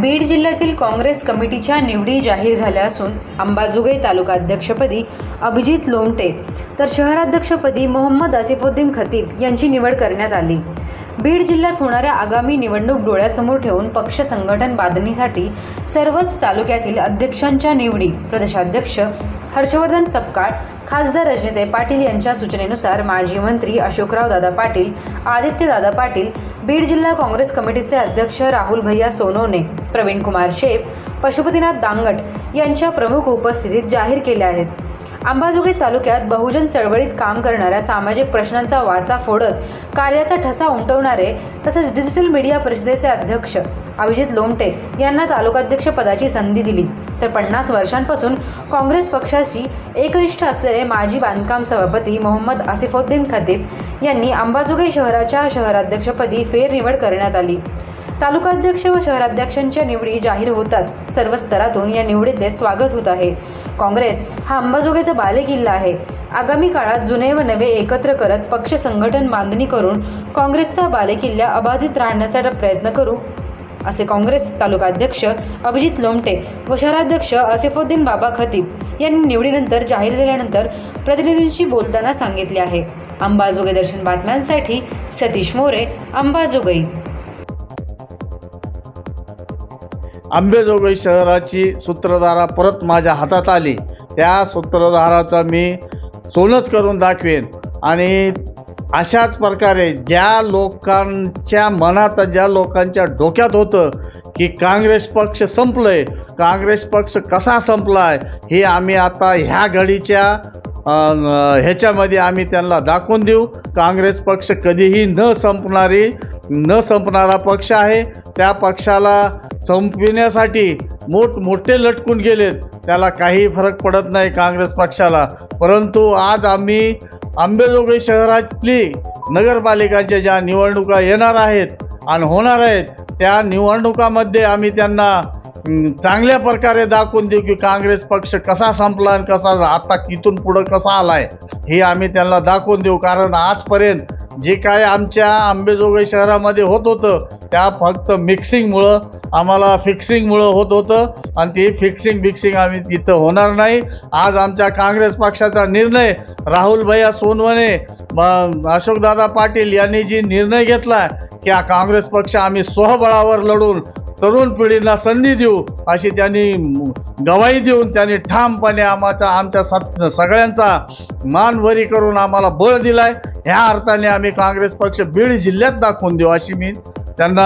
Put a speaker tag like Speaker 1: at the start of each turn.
Speaker 1: बीड जिल्ह्यातील काँग्रेस कमिटीच्या निवडी जाहीर झाल्या असून अंबाजोगाई तालुका अध्यक्षपदी अभिजित लोमटे तर शहराध्यक्षपदी मोहम्मद आसिफुद्दीन खतीब यांची निवड करण्यात आली. बीड जिल्ह्यात होणाऱ्या आगामी निवडणूक डोळ्यासमोर ठेवून पक्ष संघटन बांधणीसाठी सर्वच तालुक्यातील अध्यक्षांच्या निवडी प्रदेशाध्यक्ष हर्षवर्धन सपकाळ खासदार रजनीताई पाटील यांच्या सूचनेनुसार माजी मंत्री अशोकराव दादा पाटील आदित्यदादा पाटील बीड जिल्हा काँग्रेस कमिटीचे अध्यक्ष राहुल भैया सोनवणे प्रवीण कुमार शेप पशुपतीनाथ दांगट यांच्या प्रमुख उपस्थितीत जाहीर केल्या आहेत. अंबाजोगाई तालुक्यात बहुजन चळवळीत काम करणाऱ्या सामाजिक प्रश्नांचा वाचा फोडत कार्याचा ठसा उमटवणारे तसेच डिजिटल मीडिया परिषदेचे अध्यक्ष अभिजित लोमटे यांना तालुकाध्यक्ष पदाची संधी दिली. तर पन्नास वर्षांपासून काँग्रेस पक्षाशी एकनिष्ठ असलेले माजी बांधकाम सभापती मोहम्मद आसिफुद्दीन खतीब यांनी अंबाजोगाई शहराच्या शहराध्यक्षपदी फेरनिवड करण्यात आली. तालुकाध्यक्ष व शहराध्यक्षांच्या निवडी जाहीर होताच सर्व स्तरातून या निवडीचे स्वागत होत आहे. काँग्रेस हा अंबाजोगाईचा बालेकिल्ला आहे. आगामी काळात जुने व नवे एकत्र करत पक्ष संघटन बांधणी करून काँग्रेसचा बालेकिल्ला अबाधित राहण्यासाठी प्रयत्न करू असे काँग्रेस तालुकाध्यक्ष अभिजित लोमटे व शहराध्यक्ष असिफुद्दीन बाबा खतीब यांनी निवडीनंतर जाहीर झाल्यानंतर प्रतिनिधींशी बोलताना सांगितले आहे. अंबाजोगाई दर्शन बातम्यांसाठी सतीश मोरे अंबाजोगाई.
Speaker 2: आंबेजोगाई शहराची सूत्रधारा परत माझ्या हातात आली. त्या सूत्रधाराचं मी सोनच करून दाखवेन. आणि अशाच प्रकारे ज्या लोकांच्या मनात ज्या लोकांच्या डोक्यात होतं की काँग्रेस पक्ष संपलंय काँग्रेस पक्ष कसा संपलाय हे आम्ही आता ह्या घडीच्या ह्याच्यामध्ये आम्ही त्यांना दाखवून देऊ. काँग्रेस पक्ष कधीही न संपणारी न संपणारा पक्ष आहे. त्या पक्षाला संपविण्यासाठी मोठमोठे लटकून गेलेत. त्याला काही फरक पडत नाही काँग्रेस पक्षाला. परंतु आज आम्ही आंबेजोगाई शहरातली नगरपालिकांच्या ज्या निवडणुका येणार आहेत आणि होणार आहेत त्या निवडणुकामध्ये आम्ही त्यांना चांगल्या प्रकारे दाखवून देऊ की काँग्रेस पक्ष कसा संपला आणि कसा आता इथून पुढं कसा आलाय हे आम्ही त्यांना दाखवून देऊ. कारण आजपर्यंत जे काय आमच्या आंबेजोगाई शहरामध्ये होत होतं त्या फक्त मिक्सिंगमुळं आम्हाला फिक्सिंगमुळं होत होतं. आणि ती फिक्सिंग बिक्सिंग आम्ही तिथं होणार नाही. आज आमच्या काँग्रेस पक्षाचा निर्णय राहुल भैया सोनवणे ब- अशोकदादा पाटील यांनी जी निर्णय घेतला की हा काँग्रेस पक्ष आम्ही स्वबळावर लढून तरुण पिढींना संधी देऊ अशी त्यांनी गवाही देऊन त्यांनी ठामपणे आम्हाचा आमच्या सत सगळ्यांचा मानवरी करून आम्हाला बळ दिलाय. ह्या अर्थाने आम्ही काँग्रेस पक्ष बीड जिल्ह्यात दाखवून देऊ अशी मी त्यांना